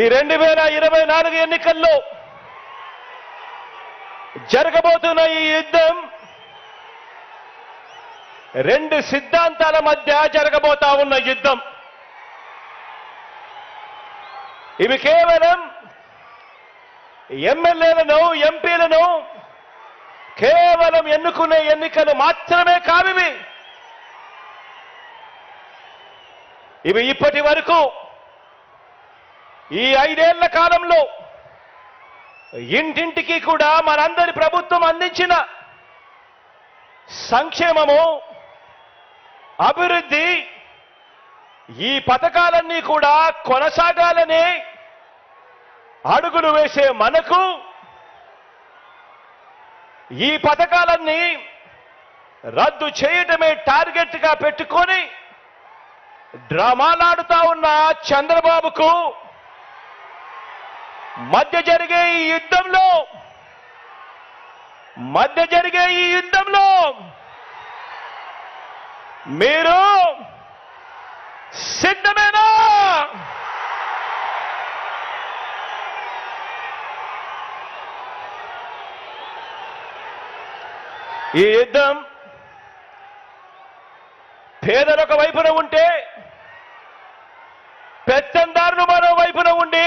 ఈ రెండు వేల ఇరవై నాలుగు ఎన్నికల్లో జరగబోతున్న ఈ యుద్ధం రెండు సిద్ధాంతాల మధ్య జరగబోతా ఉన్న యుద్ధం. ఇవి కేవలం ఎమ్మెల్యేలను ఎంపీలను కేవలం ఎన్నుకునే ఎన్నికలు మాత్రమే కావివి. ఇవి ఇప్పటి వరకు ఈ ఐదేళ్ళ కాలంలో ఇంటింటికి కూడా మనందరి ప్రభుత్వం అందించిన సంక్షేమము అభివృద్ధి ఈ పథకాలన్నీ కూడా కొనసాగాలని అడుగులు వేసే మనకు ఈ పథకాలన్నీ రద్దు చేయటమే టార్గెట్గా పెట్టుకొని డ్రామాలాడుతా ఉన్న చంద్రబాబుకు మధ్య జరిగే ఈ యుద్ధంలో మధ్య జరిగే ఈ యుద్ధంలో మీరు సిద్ధమేనా? ఈ యుద్ధం పేదలొక వైపున ఉంటే పెత్తందారులు మరో వైపున ఉండి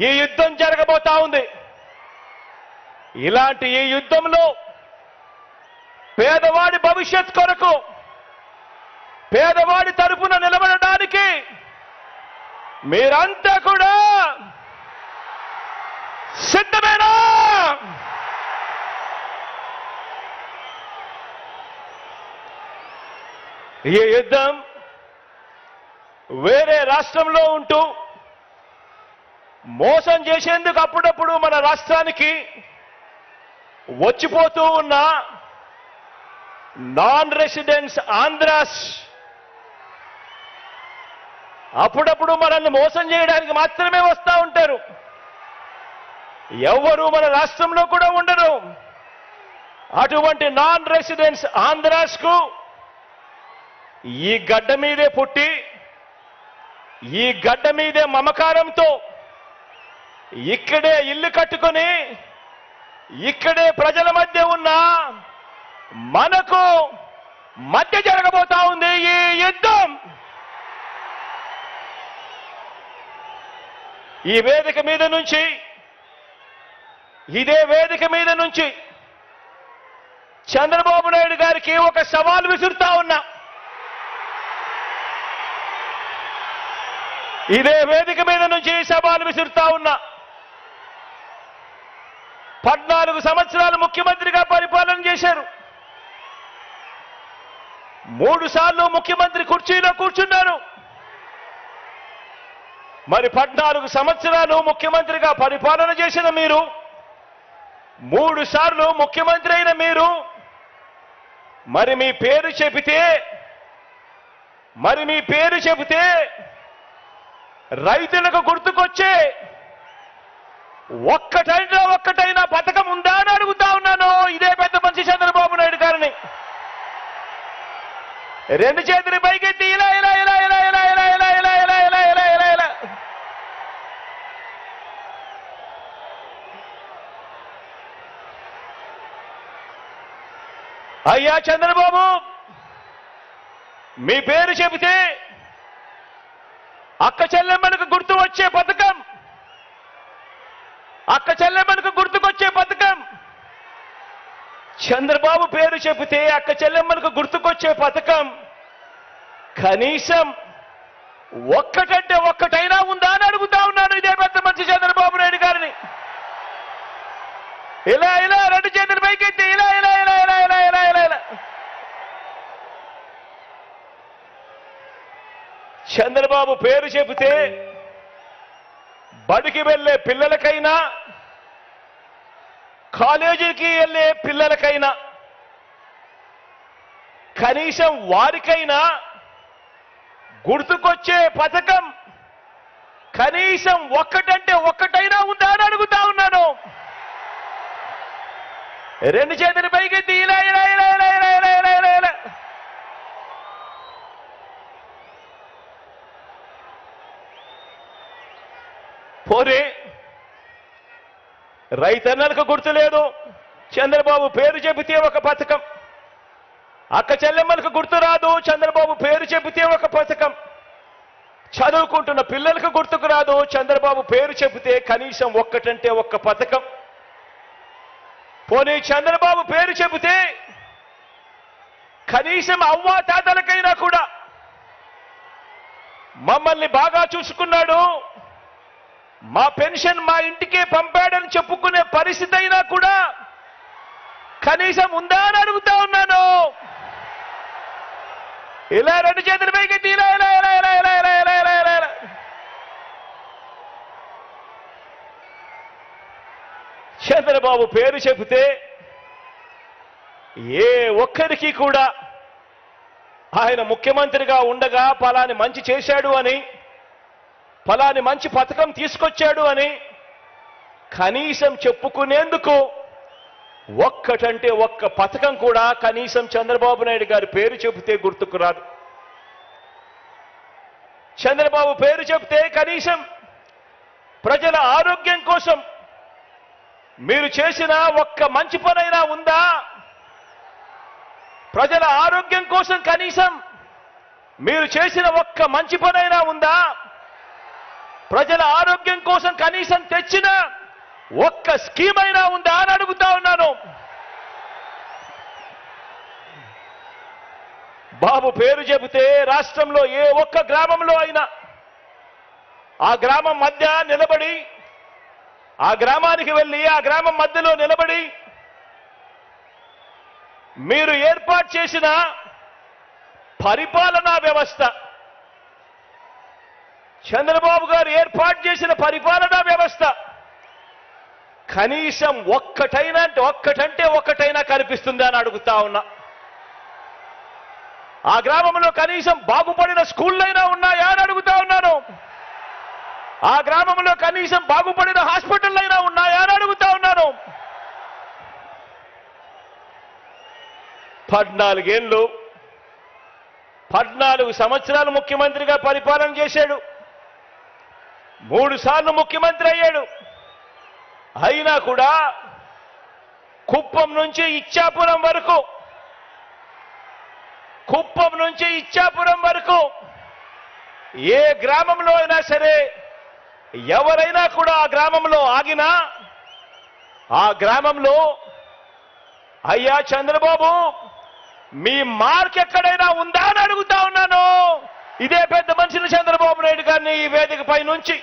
ఈ యుద్ధం జరగబోతా ఉంది. ఇలాంటి ఈ యుద్ధంలో పేదవాడి భవిష్యత్ కొరకు పేదవాడి తరపున నిలబడడానికి మీరంతా కూడా సిద్ధమేనా? ఈ యుద్ధం వేరే రాష్ట్రంలో ఉంటూ మోసం చేసేందుకు అప్పుడప్పుడు మన రాష్ట్రానికి వచ్చిపోతూ ఉన్న నాన్ రెసిడెంట్స్ ఆంధ్రాస్ అప్పుడప్పుడు మనల్ని మోసం చేయడానికి మాత్రమే వస్తూ ఉంటారు. ఎవరు మన రాష్ట్రంలో కూడా ఉండరు. అటువంటి నాన్ రెసిడెంట్స్ ఆంధ్రాస్కు ఈ గడ్డ మీదే పుట్టి ఈ గడ్డ మీదే మమకారంతో ఇక్కడే ఇల్లు కట్టుకొని ఇక్కడే ప్రజల మధ్య ఉన్న మనకు మధ్య జరగబోతా ఉంది ఈ యుద్ధం. ఈ వేదిక మీద నుంచి ఇదే వేదిక మీద నుంచి చంద్రబాబు నాయుడు గారికి ఒక సవాల్ విసురుతా ఉన్నా. ఇదే వేదిక మీద నుంచి సవాల్ విసురుతా ఉన్నా. పద్నాలుగు సంవత్సరాలు ముఖ్యమంత్రిగా పరిపాలన చేశారు. మూడు సార్లు ముఖ్యమంత్రి కుర్చీలో కూర్చున్నారు. మరి పద్నాలుగు సంవత్సరాలు ముఖ్యమంత్రిగా పరిపాలన చేసిన మీరు మూడు సార్లు ముఖ్యమంత్రి అయిన మీరు మరి మీ పేరు చెబితే మరి మీ పేరు చెబితే రైతులకు గుర్తుకొచ్చే ఒక్కటైనా ఒక్కటైనా పథకం ఉందా అని అడుగుతా ఉన్నాను ఇదే పెద్ద మనిషి చంద్రబాబు నాయుడు గారిని రెండు చేతులు పైకెత్తి ఇలా ఇలా ఇలా ఇలా ఇలా ఇలా ఇలా ఇలా ఇలా ఇలా ఇలా ఇలా ఇలా అయ్యా చంద్రబాబు మీ పేరు చెబితే అక్క చెల్లెమ్మలకు గుర్తు వచ్చే పథకం చెల్లెమ్మకు గుర్తుకొచ్చే పథకం. చంద్రబాబు పేరు చెబితే అక్క చెల్లెమ్మలకు గుర్తుకొచ్చే పథకం. కనీసం ఒక్కటంటే ఒక్కటైనా ఉందా అని అడుగుతా ఉన్నాను ఇదే పెద్ద మంచి చంద్రబాబు నాయుడు గారిని. ఇలా ఇలా రెండు చేతులు పైకెత్తి ఇలా ఇలా ఇలా ఇలా ఇలా ఇలా ఇలా ఇలా. చంద్రబాబు పేరు చెబితే బడికి వెళ్ళే పిల్లలకైనా కాలేజీకి వెళ్ళే పిల్లలకైనా కనీసం వారికైనా గుర్తుకొచ్చే పథకం కనీసం ఒక్కటంటే ఒక్కటైనా ఉందా అని అడుగుతా ఉన్నాను. రెండు చేతుల పైకి ఇలా ఇలా ఇలా ఇలా ఇలా ఇలా ఇలా ఇలా ఇలా. రైతన్నలకు గుర్తులేదు. చంద్రబాబు పేరు చెబితే ఒక పథకం. అక్క చెల్లెమ్మలకు గుర్తు రాదు చంద్రబాబు పేరు చెబితే ఒక పథకం. చదువుకుంటున్న పిల్లలకు గుర్తుకు రాదు చంద్రబాబు పేరు చెబితే కనీసం ఒక్కటంటే ఒక్క పథకం. పోనీ చంద్రబాబు పేరు చెబితే కనీసం అవ్వా తాతలకైనా కూడా. మమ్మల్ని బాగా చూసుకున్నాడు. మా పెన్షన్ మా ఇంటికే పంపాడని చెప్పుకునే పరిస్థితి అయినా కూడా కనీసం ఉందా అని అడుగుతా ఉన్నాను. ఇలా రెండు చేతుల పైకి ఇలా ఇలా ఇలా ఇలా ఇలా ఇలా ఇలా ఇలా ఇలా ఇలా. చంద్రబాబు పేరు చెబితే ఏ ఒక్కరికి కూడా ఆయన ముఖ్యమంత్రిగా ఉండగా పలాని మంచి చేశాడు అని ఫలాని మంచి పథకం తీసుకొచ్చాడు అని కనీసం చెప్పుకునేందుకు ఒక్కటంటే ఒక్క పథకం కూడా కనీసం చంద్రబాబు నాయుడు గారి పేరు చెబితే గుర్తుకు రాదు. చంద్రబాబు పేరు చెబితే కనీసం ప్రజల ఆరోగ్యం కోసం మీరు చేసిన ఒక్క మంచి పనైనా ఉందా? ప్రజల ఆరోగ్యం కోసం కనీసం మీరు చేసిన ఒక్క మంచి పనైనా ఉందా? ప్రజల ఆరోగ్యం కోసం కనీసం తెచ్చిన ఒక్క స్కీమ్ అయినా ఉందా అని అడుగుతా ఉన్నాను. బాబు పేరు చెబితే రాష్ట్రంలో ఏ ఒక్క గ్రామంలో అయినా ఆ గ్రామం మధ్య నిలబడి ఆ గ్రామానికి వెళ్ళి ఆ గ్రామం మధ్యలో నిలబడి మీరు ఏర్పాటు చేసిన పరిపాలనా వ్యవస్థ చంద్రబాబు గారు ఏర్పాటు చేసిన పరిపాలనా వ్యవస్థ కనీసం ఒక్కటైనా అంటే ఒక్కటంటే ఒక్కటైనా కనిపిస్తుందా అని అడుగుతా ఉన్నా. ఆ గ్రామంలో కనీసం బాగుపడిన స్కూళ్ళైనా ఉన్నాయా అని అడుగుతా ఉన్నాను. ఆ గ్రామంలో కనీసం బాగుపడిన హాస్పిటల్ అయినా ఉన్నాయా అని అడుగుతా ఉన్నాను. పద్నాలుగేళ్ళు పద్నాలుగు సంవత్సరాలు ముఖ్యమంత్రిగా పరిపాలన చేశాడు. మూడు సార్లు ముఖ్యమంత్రి అయ్యాడు. అయినా కూడా కుప్పం నుంచి ఇచ్చాపురం వరకు కుప్పం నుంచి ఇచ్చాపురం వరకు ఏ గ్రామంలో అయినా సరే ఎవరైనా కూడా ఆ గ్రామంలో ఆగినా ఆ గ్రామంలో అయ్యా చంద్రబాబు మీ మార్క్ ఎక్కడైనా ఉందా అని అడుగుతా ఉన్నాను. ఇదే పెద్ద మనిషిని చంద్రబాబు నాయుడు గారిని ఈ వేదికపై నుంచి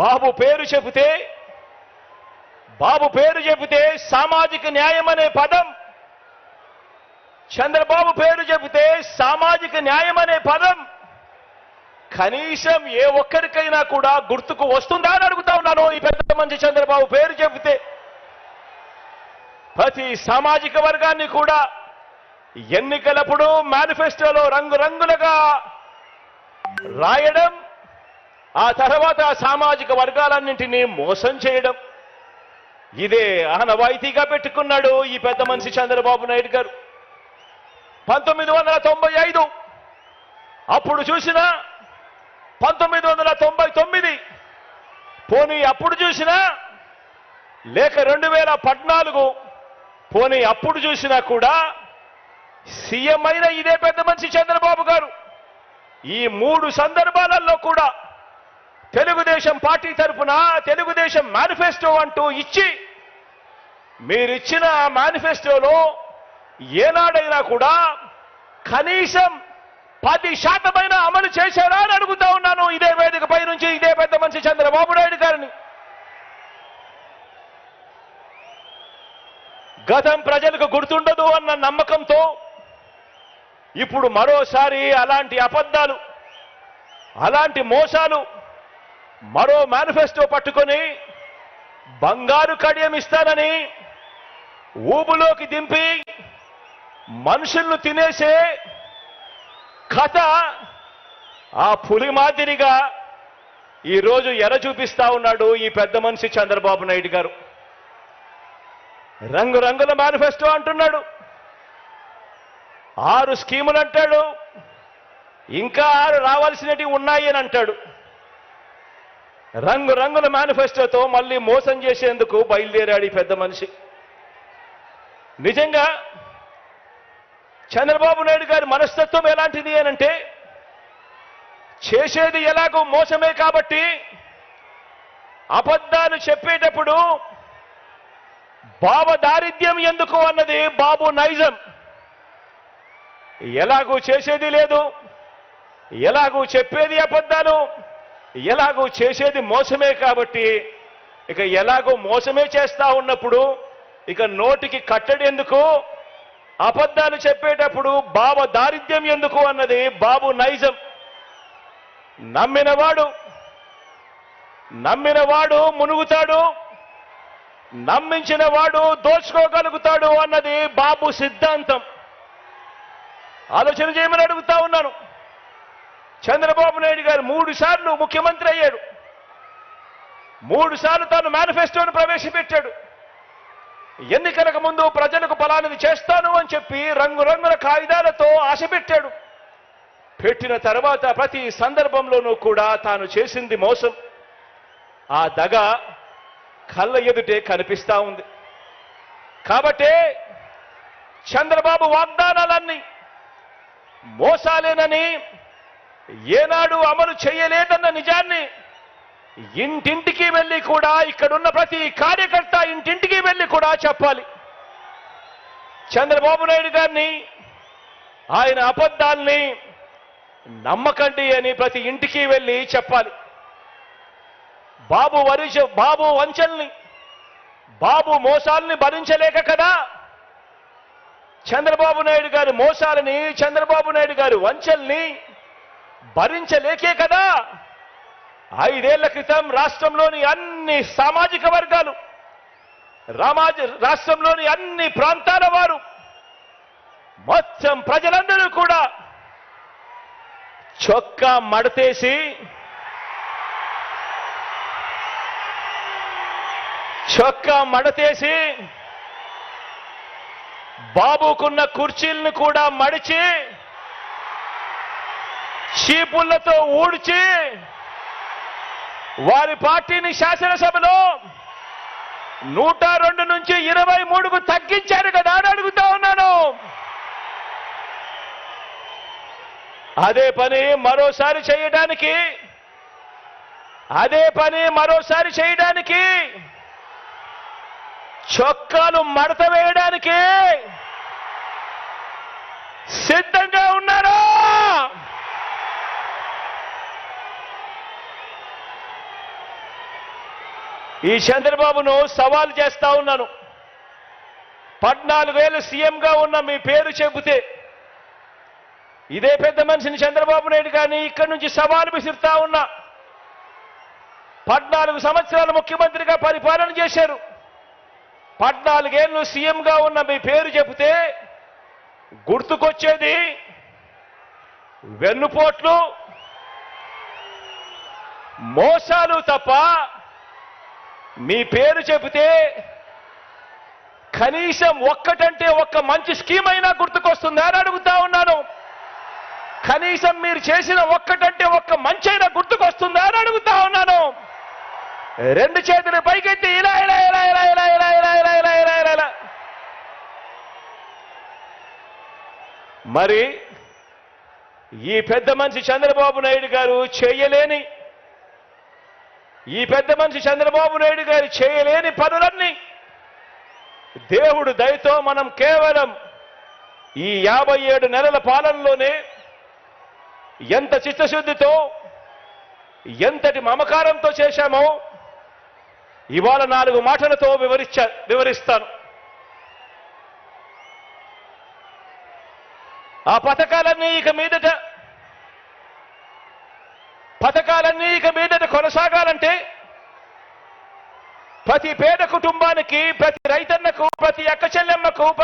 బాబు పేరు చెబితే బాబు పేరు చెబితే సామాజిక న్యాయం అనే పదం. చంద్రబాబు పేరు చెబితే సామాజిక న్యాయం అనే పదం. కనీసం ఏ ఒక్కరికైనా కూడా గుర్తుకు వస్తుందా అని అడుగుతా ఉన్నాను ఈ పెద్ద మంచి చంద్రబాబు పేరు చెబితే. ప్రతి సామాజిక వర్గాన్ని కూడా ఎన్నికలప్పుడు మేనిఫెస్టోలో రంగురంగులుగా రాయడం ఆ తర్వాత ఆ సామాజిక వర్గాలన్నింటినీ మోసం చేయడం. ఇదే ఆనవాయితీగా పెట్టుకున్నాడు ఈ పెద్ద మనిషి చంద్రబాబు నాయుడు గారు. పంతొమ్మిది వందల తొంభై ఐదు అప్పుడు చూసిన పంతొమ్మిది వందల తొంభై తొమ్మిది పోనీ అప్పుడు చూసినా లేక రెండు వేల పద్నాలుగు పోనీ అప్పుడు చూసినా కూడా సీఎం అయిన ఇదే పెద్ద మనిషి చంద్రబాబు గారు. ఈ మూడు సందర్భాలలో కూడా తెలుగుదేశం పార్టీ తరఫున తెలుగుదేశం మేనిఫెస్టో అంటూ ఇచ్చి మీరిచ్చిన మేనిఫెస్టోలో ఏనాడైనా కూడా కనీసం పది శాతమైన అమలు చేశారా అని అడుగుతా ఉన్నాను. ఇదే వేదికపై నుంచి ఇదే పెద్ద మనిషి చంద్రబాబు నాయుడు గారిని. గతం ప్రజలకు గుర్తుండదు అన్న నమ్మకంతో ఇప్పుడు మరోసారి అలాంటి అబద్ధాలు అలాంటి మోసాలు మరో మేనిఫెస్టో పట్టుకొని బంగారు కడియం ఇస్తానని ఊబులోకి దింపి మనుషులను తినేసే కథ ఆ పులి మాదిరిగా ఈరోజు ఎర చూపిస్తా ఉన్నాడు ఈ పెద్ద మనిషి చంద్రబాబు నాయుడు గారు. రంగురంగుల మేనిఫెస్టో అంటున్నాడు. ఆరు స్కీములు అంటాడు. ఇంకా ఆరు రావాల్సినవి ఉన్నాయి అని అంటాడు. రంగురంగుల మేనిఫెస్టోతో మళ్ళీ మోసం చేసేందుకు బయలుదేరాడు ఈ పెద్ద మనిషి. నిజంగా చంద్రబాబు నాయుడు గారి మనస్తత్వం ఎలాంటిది అనంటే చేసేది ఎలాగో మోసమే కాబట్టి అబద్ధాలు చెప్పేటప్పుడు బాబ దారిద్ర్యం ఎందుకు అన్నది బాబు నైజం. ఎలాగూ చేసేది లేదు ఎలాగూ చెప్పేది అబద్ధాలు ఎలాగో చేసేది మోసమే కాబట్టి ఇక ఎలాగో మోసమే చేస్తా ఉన్నప్పుడు ఇక నోటికి కట్టడి ఎందుకు? అబద్ధాలు చెప్పేటప్పుడు బాబ దారిద్ర్యం ఎందుకు అన్నది బాబు నైజం. నమ్మినవాడు నమ్మినవాడు మునుగుతాడు నమ్మించిన వాడు దోచుకోగలుగుతాడు అన్నది బాబు సిద్ధాంతం. ఆలోచన చేయమని అడుగుతా ఉన్నాను. చంద్రబాబు నాయుడు గారు మూడు సార్లు ముఖ్యమంత్రి అయ్యాడు. మూడు సార్లు తాను మేనిఫెస్టోను ప్రవేశపెట్టాడు. ఎన్నికలకు ముందు ప్రజలకు ఫలానిది చేస్తాను అని చెప్పి రంగురంగుల కాగితాలతో ఆశ పెట్టాడు పెట్టిన తర్వాత ప్రతి సందర్భంలోనూ కూడా తాను చేసింది మోసం. ఆ దగ కళ్ళ ఎదుటే కనిపిస్తా ఉంది. కాబట్టే చంద్రబాబు వాగ్దానాలన్నీ మోసాలేనని ఏనాడు అమలు చేయలేదన్న నిజాన్ని ఇంటింటికి వెళ్ళి కూడా ఇక్కడున్న ప్రతి కార్యకర్త ఇంటింటికి వెళ్ళి కూడా చెప్పాలి. చంద్రబాబు నాయుడు గారిని ఆయన అబద్ధాల్ని నమ్మకండి అని ప్రతి ఇంటికి వెళ్ళి చెప్పాలి. బాబు వరిష బాబు వంచల్ని బాబు మోసాల్ని భరించలేక కదా చంద్రబాబు నాయుడు గారి మోసాలని చంద్రబాబు నాయుడు గారి వంచల్ని భరించలేకే కదా? ఐదేళ్ళ క్రితం రాష్ట్రంలోని అన్ని సామాజిక వర్గాలు రామాజ రాష్ట్రంలోని అన్ని ప్రాంతాల వారు మొత్తం ప్రజలందరూ కూడా చొక్కా మడతేసి చొక్కా మడతేసి బాబుకున్న కుర్చీలను కూడా మడిచి చీపుళ్ళతో ఊడ్చి వారి పార్టీని శాసనసభలో నూట రెండు నుంచి ఇరవై మూడుకు తగ్గించారు కదా అని అడుగుతా ఉన్నాను. అదే పని మరోసారి చేయడానికి అదే పని మరోసారి చేయడానికి చొక్కాలు మడత వేయడానికి సిద్ధంగా ఉన్నారా? ఈ చంద్రబాబును సవాల్ చేస్తా ఉన్నాను. పద్నాలుగేళ్ళు సీఎంగా ఉన్న మీ పేరు చెబితే ఇదే పెద్ద మనిషిని చంద్రబాబు నాయుడు కానీ ఇక్కడి నుంచి సవాలు విసురుతా ఉన్నా. పద్నాలుగు సంవత్సరాలు ముఖ్యమంత్రిగా పరిపాలన చేశారు. పద్నాలుగేళ్ళు సీఎంగా ఉన్న మీ పేరు చెబితే గుర్తుకొచ్చేది వెన్నుపోట్లు మోసాలు తప్ప మీ పేరు చెబితే కనీసం ఒక్కటంటే ఒక్క మంచి స్కీమ్ అయినా గుర్తుకొస్తుందా అని అడుగుతా ఉన్నాను కనీసం మీరు చేసిన ఒక్కటంటే ఒక్క మంచి అయినా గుర్తుకొస్తుందా అని అడుగుతా ఉన్నాను రెండు చేతులు పైకెత్తి ఇలా ఇలా ఇలా ఇలా ఇలా ఇలా ఇలా ఇలా ఇలా ఇలా ఇలా ఇలా మరి ఈ పెద్ద మనిషి చంద్రబాబు నాయుడు గారు చేయలేని ఈ పెద్ద మనిషి చంద్రబాబు నాయుడు గారు చేయలేని పనులన్నీ దేవుడు దయతో మనం కేవలం ఈ యాభై ఏడు నెలల పాలనలోనే ఎంత చిత్తశుద్ధితో ఎంతటి మమకారంతో చేశామో ఇవాళ నాలుగు మాటలతో వివరించ వివరిస్తాను. ఆ పథకాలన్నీ ఇక మీదట పథకాలన్నీ ఇక మీదట కొనసాగాలంటే ప్రతి పేద కుటుంబానికి ప్రతి రైతన్నకు ప్రతి అక్క చెల్లెమ్మకు